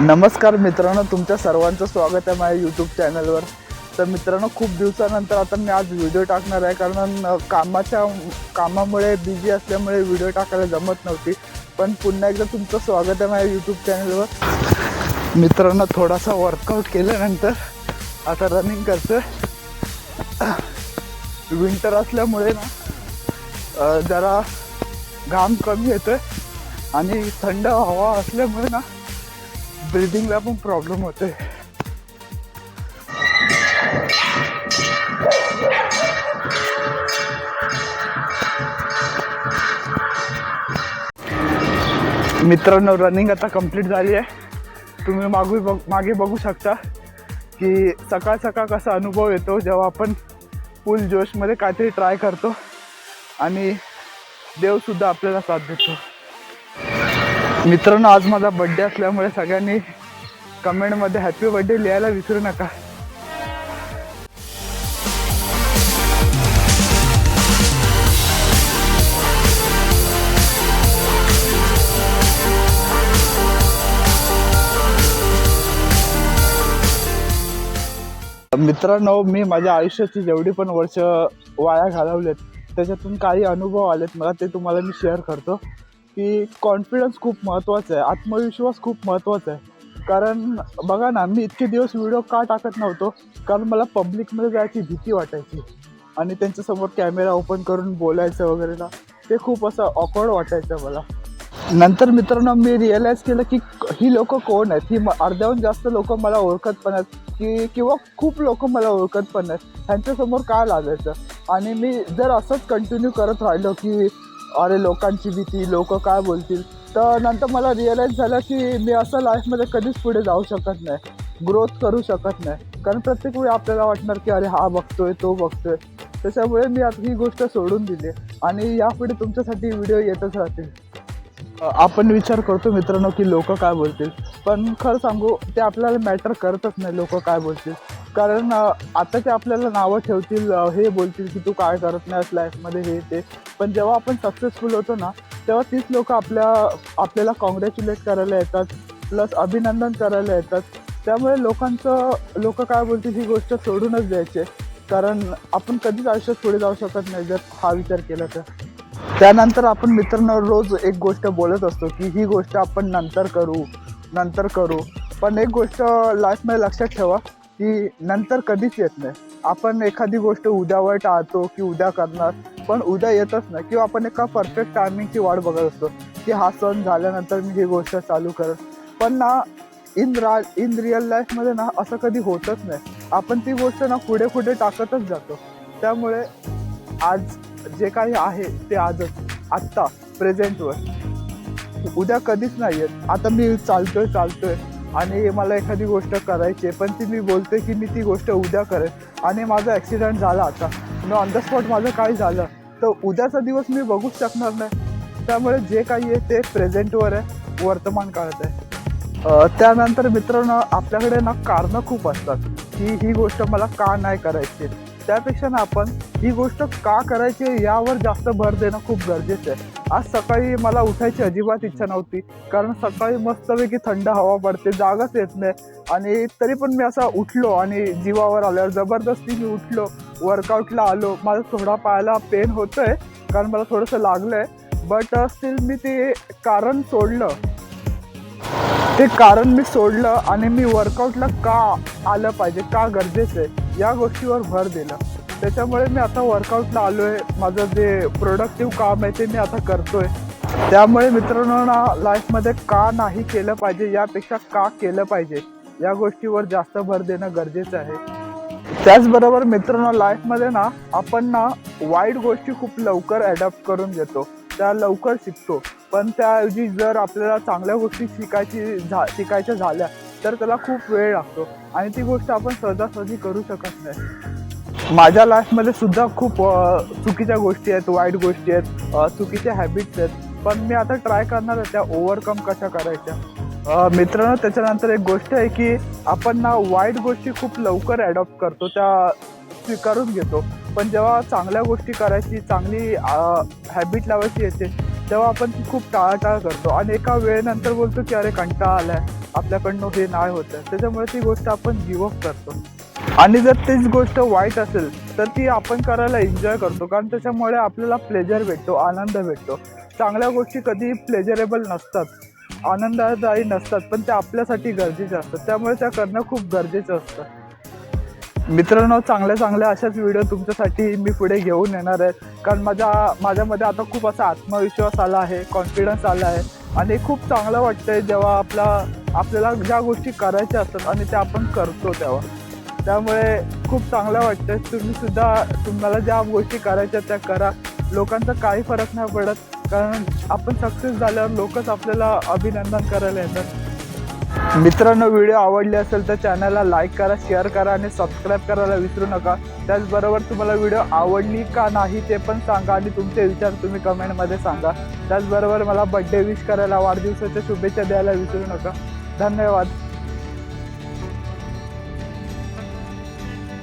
नमस्कार मित्रांनो तुमच्या सर्वांचं स्वागत आहे माझ्या यूट्यूब चॅनलवर तर मित्रांनो खूप दिवसानंतर आता मी आज व्हिडिओ टाकणार आहे कारण कामाच्या कामामुळे बिझी असल्यामुळे व्हिडिओ टाकायला जमत नव्हती. पण पुन्हा एकदा तुमचं स्वागत आहे माझ्या यूट्यूब चॅनलवर मित्रांनो थोडासा वर्कआउट केल्यानंतर आता रनिंग करतोय. विंटर असल्यामुळे ना जरा घाम कमी येतोय आणि थंड हवा असल्यामुळे ना ब्रिदिंगला पण प्रॉब्लेम होते मित्रांनो रनिंग आता कंप्लीट झाली आहे. तुम्ही मागू बघ मागे बघू शकता की सकाळ सकाळ कसा अनुभव येतो जेव्हा आपण फुल जोशमध्ये काहीतरी ट्राय करतो आणि देवसुद्धा आपल्याला साथ देतो. मित्रांनो आज माझा बड्डे असल्यामुळे सगळ्यांनी कमेंटमध्ये हॅपी बर्थडे लिहायला विसरू नका. मित्रांनो मी माझ्या आयुष्याची जेवढी पण वर्ष वाया घालवलेत त्याच्यातून काही अनुभव आलेत मला ते तुम्हाला मी शेअर करतो. की कॉन्फिडन्स खूप महत्त्वाचा आहे. आत्मविश्वास खूप महत्त्वाचा आहे. कारण बघा ना मी इतके दिवस व्हिडिओ का टाकत नव्हतो? कारण मला पब्लिकमध्ये जायची भीती वाटायची. आणि त्यांच्यासमोर कॅमेरा ओपन करून बोलायचं वगैरे ना ते खूप असं ऑकवर्ड वाटायचं मला. नंतर मित्रांनो मी रिअलाईज केलं की ही लोक कोण आहेत? ही म- अर्ध्याहून जास्त लोक मला ओळखत पण आहेत. की किंवा खूप लोक मला ओळखत पण आहेत. ह्यांच्यासमोर काय लागायचं? आणि मी जर असंच कंटिन्यू करत राहिलो की अरे लोकांची भीती लोक काय बोलतील? तर नंतर मला रिअलाईज झालं की मी असं लाईफमध्ये कधीच पुढे जाऊ शकत नाही. ग्रोथ करू शकत नाही. कारण प्रत्येक वेळी आपल्याला वाटणार की अरे हा बघतोय तो बघतोय. त्याच्यामुळे मी आता ही गोष्ट सोडून दिली. आणि यापुढे तुमच्यासाठी व्हिडिओ येतच राहतील. आपण विचार करतो मित्रांनो की लोक काय बोलतील. पण खरं सांगू ते आपल्याला मॅटर करतच नाही लोक काय बोलतील. कारण आता ते आपल्याला नावं ठेवतील हे बोलतील की तू काय करत नाहीस लाईफमध्ये हे ते. पण जेव्हा आपण सक्सेसफुल होतो ना तेव्हा तीच लोक आपल्या आपल्याला कॉंग्रॅच्युलेट करायला येतात प्लस अभिनंदन करायला येतात. त्यामुळे लोकांचं लोक काय बोलतील ही गोष्ट सोडूनच द्यायचे कारण आपण कधीच आयुष्यात पुढे जाऊ शकत नाही जर हा विचार केला तर. त्यानंतर आपण मित्रांनो रोज एक गोष्ट बोलत असतो की ही गोष्ट आपण नंतर करू नंतर करू. पण एक गोष्ट लाईफमध्ये लक्षात ठेवा की नंतर कधीच येत नाही. आपण एखादी गोष्ट उद्यावर टाळतो की उद्या करणार पण उद्या येतच नाही. किंवा आपण एका परफेक्ट टायमिंगची वाट बघत असतो की हा सण झाल्यानंतर मी ही गोष्ट चालू करेन. पण ना इन रा इन रिअल लाईफमध्ये ना असं कधी होतच नाही. आपण ती गोष्ट ना पुढे पुढे टाकतच जातो. त्यामुळे आज जे काही आहे ते आजच आत्ता प्रेझेंटवर उद्या कधीच नाही येत. आता मी चालतोय चालतोय. आणि मला एखादी गोष्ट करायची आहे पण ती मी बोलते की मी ती गोष्ट उद्या करेन. आणि माझा ॲक्सिडेंट झाला आता. न ऑन द स्पॉट माझं काय झालं? तर उद्याचा दिवस मी बघूच शकणार नाही. त्यामुळे जे काही आहे ते प्रेझेंटवर आहे वर्तमान काळात आहे. त्यानंतर मित्रांनो आपल्याकडे ना कारणं खूप असतात की ही गोष्ट मला का नाही करायची? त्यापेक्षा ना आपण ही गोष्ट का करायची आहे यावर जास्त भर देणं खूप गरजेचं आहे. आज सकाळी मला उठायची अजिबात इच्छा नव्हती कारण सकाळी मस्तपैकी थंड हवा पडते जागाच येत नाही. आणि तरी पण मी असा उठलो आणि जीवावर आल्यावर जबरदस्ती मी उठलो वर्कआउटला आलो. माझा थोडा पायाला पेन होतोय कारण मला थोडंसं लागलं आहे बट स्टील मी ते कारण सोडलं. ते कारण मी सोडलं आणि मी वर्कआउटला का आलं पाहिजे का गरजेचं आहे या गोष्टीवर भर दिला. त्याच्यामुळे मी आता वर्कआउटला आलो आहे माझं जे प्रोडक्टिव्ह काम आहे ते मी आता करतोय. त्यामुळे मित्रांनो ना लाईफमध्ये का नाही केलं पाहिजे यापेक्षा का केलं पाहिजे या गोष्टीवर जास्त भर देणं गरजेचं आहे. त्याचबरोबर मित्रांनो लाईफमध्ये ना आपण ना वाईट गोष्टी खूप लवकर ॲडॉप्ट करून घेतो. त्या लवकर शिकतो. पण त्याऐवजी जर आपल्याला चांगल्या गोष्टी शिकायची झा शिकायच्या झाल्या तर त्याला खूप वेळ लागतो. आणि ती गोष्ट आपण सहजासहजी करू शकत नाही. माझ्या लाईफमध्ये सुद्धा खूप चुकीच्या गोष्टी आहेत वाईट गोष्टी आहेत चुकीच्या हॅबिट्स आहेत. पण मी आता ट्राय करणार आहे त्या ओव्हरकम कशा करायच्या. मित्रांनो त्याच्यानंतर एक गोष्ट आहे की आपण ना वाईट गोष्टी खूप लवकर ॲडॉप्ट करतो त्या स्वीकारून घेतो. पण जेव्हा चांगल्या गोष्टी करायची चांगली हॅबिट लावायची येते तेव्हा आपण ती खूप टाळाटाळ करतो. आणि एका वेळेनंतर बोलतो की अरे कंटाळा आलाय. आपल्याकडनं हे नाही होतं आहे त्याच्यामुळे ती गोष्ट आपण गिवअप करतो. आणि जर तीच गोष्ट वाईट असेल तर ती आपण करायला एन्जॉय करतो. कारण त्याच्यामुळे आपल्याला प्लेजर भेटतो आनंद भेटतो. चांगल्या गोष्टी कधीही प्लेजरेबल नसतात. आनंददायी नसतात पण त्या आपल्यासाठी गरजेच्या असतात. त्यामुळे त्या करणं खूप गरजेचं असतं. मित्रांनो चांगल्या चांगल्या अशाच व्हिडिओ तुमच्यासाठी मी पुढे घेऊन येणार आहे. कारण माझ्या माझ्यामध्ये आता खूप असा आत्मविश्वास आला आहे कॉन्फिडन्स आला आहे. आणि खूप चांगलं वाटतंय जेव्हा आपला आपल्याला ज्या गोष्टी करायच्या असतात आणि त्या आपण करतो तेव्हा. त्यामुळे खूप चांगलं वाटतं तुम्ही सुद्धा तुम्हाला ज्या गोष्टी करायच्या त्या करा. लोकांचा काही फरक नाही पडत. कारण आपण सक्सेस झाल्यावर लोकच आपल्याला अभिनंदन करायला येतात. मित्रांनो व्हिडिओ आवडले असेल तर चॅनलला लाईक करा शेअर करा आणि सबस्क्राईब करायला विसरू नका. त्याचबरोबर तुम्हाला व्हिडिओ आवडली का नाही ते पण सांगा आणि तुमचे विचार तुम्ही कमेंटमध्ये सांगा. त्याचबरोबर मला बड्डे विश करायला वाढदिवसाच्या शुभेच्छा द्यायला विसरू नका. धन्यवाद.